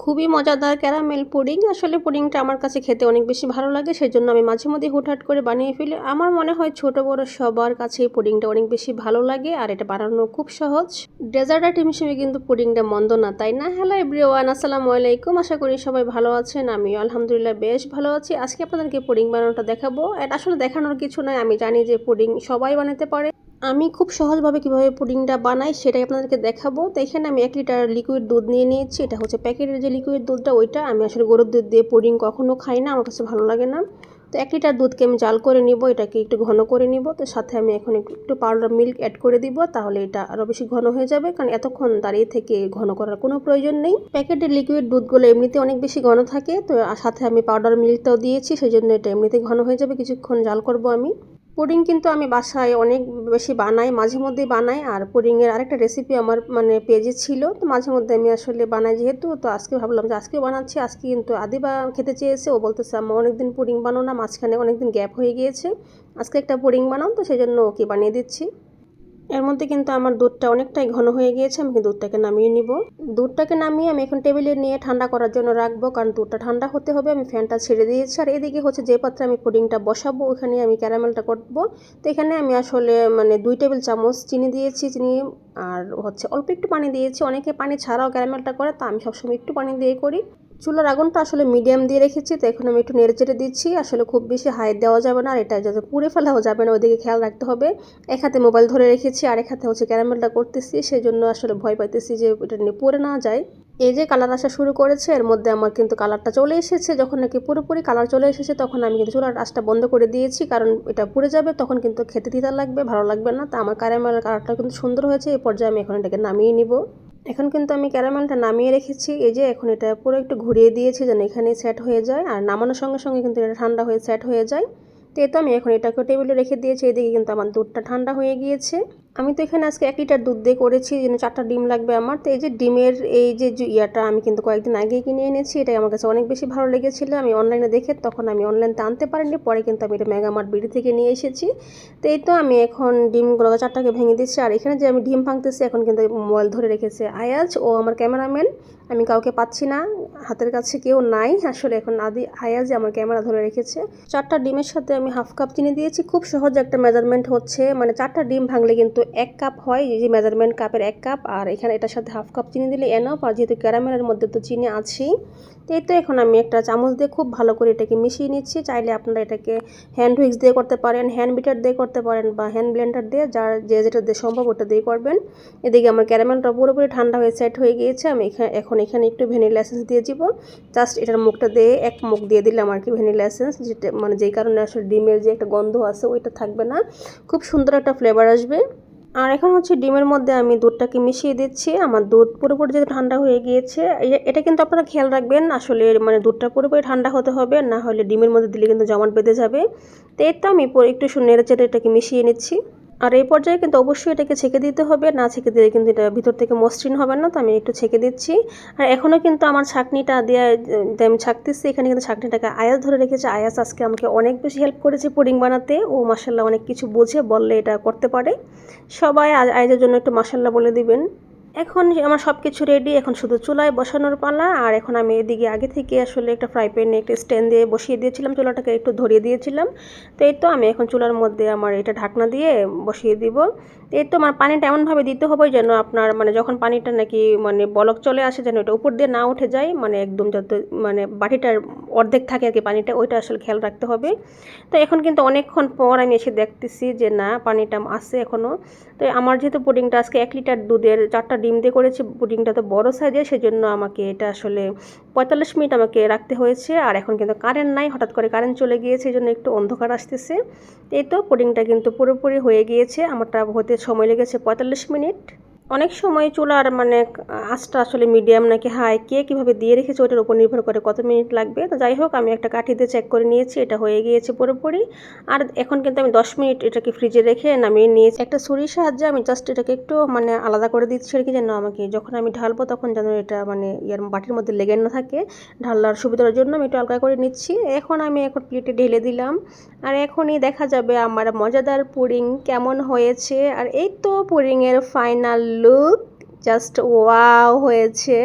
খুবই মজাদার caramel pudding. আসলে পুডিংটা আমার কাছে খেতে অনেক বেশি ভালো লাগে সেই জন্য আমি মাঝে মধ্যে হুটহাট করে বানিয়ে ফেলি। আমার মনে হয় ছোট, বড় সবার কাছে এই পুডিংটা অনেক বেশি ভালো লাগে, আর এটা বানানো খুব সহজ। ডেজার্ট আইটেম হিসেবে কিন্তু পুডিংটা মন্দ না, তাই না? হ্যালো এভরিওয়ান, আসসালামু আলাইকুম। আশা করি সবাই ভালো আছেন আমি আলহামদুলিল্লাহ বেশ ভালো আছি। আজকে আপনাদেরকে পুডিং বানানোটা দেখাবো। এটা আসলে দেখানোর কিছু নয় আমি জানি যে পুডিং সবাই বানাতে পারে। আমি খুব সহজভাবে কীভাবে পুডিংটা বানাই সেটাই আপনাদেরকে দেখাবো। তো এখানে আমি এক লিটার লিকুইড দুধ নিয়ে নিয়েছি। এটা হচ্ছে প্যাকেটের যে লিকুইড দুধটা, ওইটা আমি আসলে গরুর দুধ দিয়ে পুডিং কখনো খাই না, আমার কাছে ভালো লাগে না। তো এক লিটার দুধকে আমি জাল করে নিব, এটাকে একটু ঘন করে নিব। তো সাথে আমি এখন একটু পাউডার মিল্ক অ্যাড করে দিব, তাহলে এটা আরও বেশি ঘন হয়ে যাবে, কারণ এতক্ষণ দাঁড়িয়ে থেকে ঘন করার কোনো প্রয়োজন নেই। প্যাকেটের লিকুইড দুধগুলো এমনিতে অনেক বেশি ঘন থাকে, তো সাথে আমি পাউডার মিল্কটাও দিয়েছি সেই জন্য এটা এমনিতে ঘন হয়ে যাবে। কিছুক্ষণ জাল করব আমি। পুডিং কিন্তু আমি বাসায় অনেক বেশি বানাই, মাঝে মধ্যেই বানাই। আর পুডিংয়ের আরেকটা রেসিপি আমার মানে পেজে ছিল। তো মাঝে মধ্যে আমি আসলে বানাই যেহেতু, তো আজকে ভাবলাম যে আজকেও বানাচ্ছি। আজকে কিন্তু আদিবা খেতে চেয়েছে। ও বলতেছে আমার অনেকদিন পুডিং বানাও না। মাঝখানে অনেকদিন গ্যাপ হয়ে গিয়েছে। আজকে একটা পুডিং বানাও। তো সেই জন্য ওকে বানিয়ে দিচ্ছি। এর মধ্যে কিন্তু আমার দুধটা অনেকটাই ঘন হয়ে গিয়েছে, আমি দুধটাকে নামিয়ে নিব। দুধটাকে নামিয়ে আমি এখন টেবিলে নিয়ে ঠান্ডা করার জন্য রাখব, কারণ দুধটা ঠান্ডা হতে হবে, আমি ফ্যানটা ছেড়ে দিয়েছি। আর এদিকে হচ্ছে যে পাত্রে আমি পুডিংটা বসাবো, ওখানে আমি ক্যারামেলটা করব। তো এখানে আমি আসলে মানে দুই টেবিল চামচ চিনি দিয়েছি, চিনি আর হচ্ছে অল্প একটু পানি দিয়েছি। অনেকে পানি ছাড়াও ক্যারামেলটা করে, তা আমি সবসময় একটু পানি দিয়ে করি। চুলার আগুনটা আসলে মিডিয়াম দিয়ে রেখেছি, তো এখন আমি একটু নেড়ে চেড়ে দিচ্ছি। আসলে খুব বেশি হাই দেওয়া যাবে না, আর এটা যাতে পুড়ে ফেলাও যাবে না, ওইদিকে খেয়াল রাখতে হবে। এক হাতে মোবাইল ধরে রেখেছি, আর এক হাতে হচ্ছে ক্যারামেলটা করতেছি সেই জন্য আসলে ভয় পাইতেছি যে এটা নিয়ে পড়ে না যায়। এই যে কালার আসা শুরু করেছে, এর মধ্যে আমার কিন্তু কালারটা চলে এসেছে। যখন নাকি পুরোপুরি কালার চলে এসেছে, তখন আমি কিন্তু চুলার আঁচটা বন্ধ করে দিয়েছি, কারণ এটা পুড়ে যাবে, তখন কিন্তু খেতে দিতে লাগবে, ভালো লাগবে না। তা আমার ক্যারামেলের কালারটা কিন্তু সুন্দর হয়েছে এই পর্যায়ে আমি এখন এটাকে নামিয়ে নিব। এখন কিন্তু আমি ক্যারামেলটা নামিয়ে রেখেছি। এই যে, এখন এটা পুরো একটু ঘুরিয়ে দিয়েছি যেন এখানে সেট হয়ে যায়। আর নামানোর সঙ্গে সঙ্গে কিন্তু এটা ঠান্ডা হয়ে সেট হয়ে যায়। তো আমি এখন এটাকে টেবিলে রেখে দিয়েছি, এদিকে কিন্তু আমার দুধটা ঠান্ডা হয়ে গিয়েছে। আমি তো এখানে আজকে এক লিটার দুধ দিয়ে করেছি যেন চারটা ডিম লাগবে আমার। তো এই যে ডিমের এই যে ইয়াটা আমি কিন্তু কয়েকদিন আগেই কিনে এনেছি, এটাই আমার কাছে অনেক বেশি ভালো লেগেছিলো। আমি অনলাইনে দেখে তখন আমি অনলাইনতে আনতে পারিনি, পরে কিন্তু আমি এটা মেগামার্ট বিড়ি থেকে নিয়ে এসেছি। তো এই তো আমি এখন ডিমগুলো চারটাকে ভেঙে দিচ্ছি, আর এখানে যে আমি ডিম ভাঙতেছি, এখন কিন্তু মোবাইল ধরে রেখেছে আয়াজ, ও আমার ক্যামেরাম্যান। আমি কাউকে পাচ্ছি না, হাতের কাছে কেউ নাই। আসলে এখন আদি আয়াজ আমার ক্যামেরা ধরে রেখেছে। চারটা ডিমের সাথে আমি হাফ কাপ চিনি দিয়েছি। খুব সহজ একটা মেজারমেন্ট হচ্ছে। মানে চারটা ডিম ভাঙলে কিন্তু এক কাপ হয়। যে মেজারমেন্ট কাপের এক কাপ। আর এখানে এটার সাথে হাফ কাপ চিনি দিলে এনাফ আর যেহেতু ক্যারামেলের মধ্যে তো চিনি আছেই তো তো এখন আমি একটা চামচ দিয়ে খুব ভালো করে এটাকে মিশিয়ে নিচ্ছি। চাইলে আপনারা এটাকে হ্যান্ড হুইক্স দিয়ে করতে পারেন হ্যান্ড বিটার দিয়ে করতে পারেন বা হ্যান্ড ব্লেন্ডার দিয়ে যার যে যেটা দিয়ে সম্ভব ওটা দিয়ে করবেন। এদিকে আমার ক্যারামেলটা পুরোপুরি ঠান্ডা হয়ে সেট হয়ে গিয়েছে। আমি এখানে এখন এখানে একটু ভ্যানিলা এসেন্স দিয়ে দিব। জাস্ট এটার মুখটা দিয়ে এক মুখ দিয়ে দিলাম আর কি ভ্যানিলা এসেন্স, যেটা মানে যেই কারণে আসলে ডিমের যে একটা গন্ধ আছে ওইটা থাকবে না। খুব সুন্দর একটা ফ্লেভার আসবে। আর এখন হচ্ছে ডিমের মধ্যে আমি দুধটাকে মিশিয়ে দিচ্ছি। আমার দুধ পুরোপুরি যেহেতু ঠান্ডা হয়ে গিয়েছে এটা কিন্তু আপনারা খেয়াল রাখবেন, আসলে মানে দুধটা পুরোপুরি ঠান্ডা হতে হবে, না হলে ডিমের মধ্যে দিলে কিন্তু জমাট বেঁধে যাবে। তো এর তো আমি একটু নেড়ে চেড়ে এটাকে মিশিয়ে নিচ্ছি। আর এই পর্যায়ে কিন্তু অবশ্যই এটাকে ছেঁকে দিতে হবে। না ছেঁকে দিলে কিন্তু এটা ভিতর থেকে মসৃণ হবে না, তো আমি একটু ছেঁকে দিচ্ছি। আর এখনও কিন্তু আমার ছাকনিটা দিয়ে আমি ছাকতেছি। এখানে কিন্তু ছাঁকনিটাকে আয়াস ধরে রেখেছে। আয়াস আজকে আমাকে অনেক বেশি হেল্প করেছে পুডিং বানাতে। ও মাসাল্লাহ অনেক কিছু বুঝে, বললে এটা করতে পারে। সবাই আয়াজের জন্য একটু মাসাল্লাহ বলে দিবেন। এখন আমার সব কিছু রেডি এখন শুধু চুলায় বসানোর পালা, আর এখন আমি এদিকে আগে থেকে আসলে একটা ফ্রাই প্যানে একটা স্ট্যান্ড দিয়ে বসিয়ে দিয়েছিলাম, চুলাটাকে একটু ধরিয়ে দিয়েছিলাম। তো এই তো আমি এখন চুলার মধ্যে আমার এটা ঢাকনা দিয়ে বসিয়ে দিব। এই তো আমার পানিটা এমনভাবে দিতে হবে যেন আপনার মানে যখন পানিটা নাকি মানে বলক চলে আসে যেন এটা উপর দিয়ে না উঠে যায় মানে একদম যত মানে বাটিটার অর্ধেক থাকে আর কি পানিটা, ওইটা আসলে খেয়াল রাখতে হবে। তো এখন কিন্তু অনেকক্ষণ পর আমি এসে দেখতেছি যে না, পানিটা আছে এখনও তো আমার যেহেতু পুডিংটা আজকে এক লিটার দুধের চারটা ডিম দিয়ে করেছি, পুডিংটা তো বড়ো সাইজের, সেজন্য আমাকে এটা আসলে পঁয়তাল্লিশ মিনিট আমাকে রাখতে হয়েছে। আর এখন কিন্তু কারেন্ট নাই, হঠাৎ করে কারেন্ট চলে গিয়েছে এই জন্য একটু অন্ধকার আসতেছে। এই তো পুডিংটা কিন্তু পুরোপুরি হয়ে গিয়েছে, আমারটা হতে সময় লেগেছে পঁয়তাল্লিশ মিনিট। অনেক সময় চুলার মানে আঁচটা আসলে মিডিয়াম নাকি হাই কে কীভাবে দিয়ে রেখেছে ওটার উপর নির্ভর করে কত মিনিট লাগবে। তো যাই হোক, আমি একটা কাঠি দিয়ে চেক করে নিয়েছি, এটা হয়ে গিয়েছে পুরোপুরি। আর এখন কিন্তু আমি দশ মিনিট এটাকে ফ্রিজে রেখে নামিয়ে নিয়েছি। একটা ছুরির সাহায্যে আমি জাস্ট এটাকে একটু মানে আলাদা করে দিচ্ছি আর কি, যেন আমাকে যখন আমি ঢালবো তখন যেন এটা মানে ইয়ার বাটির মধ্যে লেগে না থাকে। ঢালার সুবিধার জন্য আমি একটু আলগা করে নিচ্ছি। এখন আমি এখন প্লেটে ঢেলে দিলাম। আর এখনই দেখা যাবে আমার মজাদার পুরিং কেমন হয়েছে। আর এই তো পুরিংয়ের ফাইনাল লুক জাস্ট ওয়াও হয়েছে।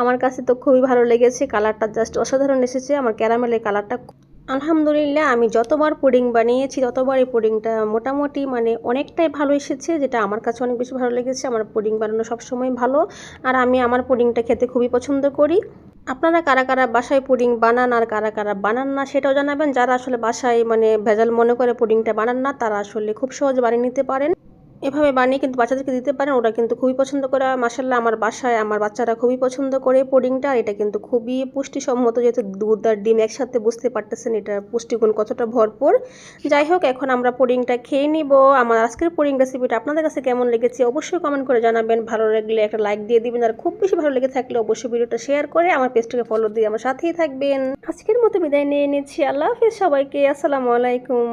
আমার কাছে তো খুবই ভালো লেগেছে, কালারটা জাস্ট অসাধারণ এসেছে, আমার ক্যারামেলের কালারটা আলহামদুলিল্লাহ, আমি যতবার পুডিং বানিয়েছি ততবার এই পুডিংটা মোটামুটি মানে অনেকটাই ভালো এসেছে, যেটা আমার কাছে অনেক বেশি ভালো লেগেছে। আমার পুডিং বানানো সবসময় ভালো, আর আমি আমার পুডিংটা খেতে খুবই পছন্দ করি। আপনারা কারা কারা বাসায় পুডিং বানান আর কারা কারা বানান না, সেটাও জানাবেন। যারা আসলে বাসায় মানে ভেজাল মনে করে পুডিংটা বানান না, তারা আসলে খুব সহজ বানিয়ে নিতে পারেন। এভাবে বানিয়ে কিন্তু বাচ্চাদেরকে দিতে পারেন। ওরা কিন্তু খুবই পছন্দ করে। মাসাল্লাহ আমার বাসায় আমার বাচ্চারা খুবই পছন্দ করে পুডিংটা। এটা কিন্তু খুবই পুষ্টিসম্মত, যেহেতু দুধ আর ডিম একসাথে বুঝতে পারতেছেন এটা পুষ্টিগুণ কতটা ভরপুর। যাই হোক, এখন আমরা পুডিংটা খেয়ে নিব। আমার আজকের পুডিং রেসিপিটা আপনাদের কাছে কেমন লেগেছে অবশ্যই কমেন্ট করে জানাবেন। ভালো লাগলে একটা লাইক দিয়ে দিবেন। আর খুব বেশি ভালো লেগে থাকলে অবশ্যই ভিডিওটা শেয়ার করে আমার পেজটাকে ফলো দিয়ে আমার সাথেই থাকবেন। আজকের মতো বিদায় নিয়ে নিচ্ছি। আল্লাহ হাফিজ সবাইকে। আসসালামু আলাইকুম।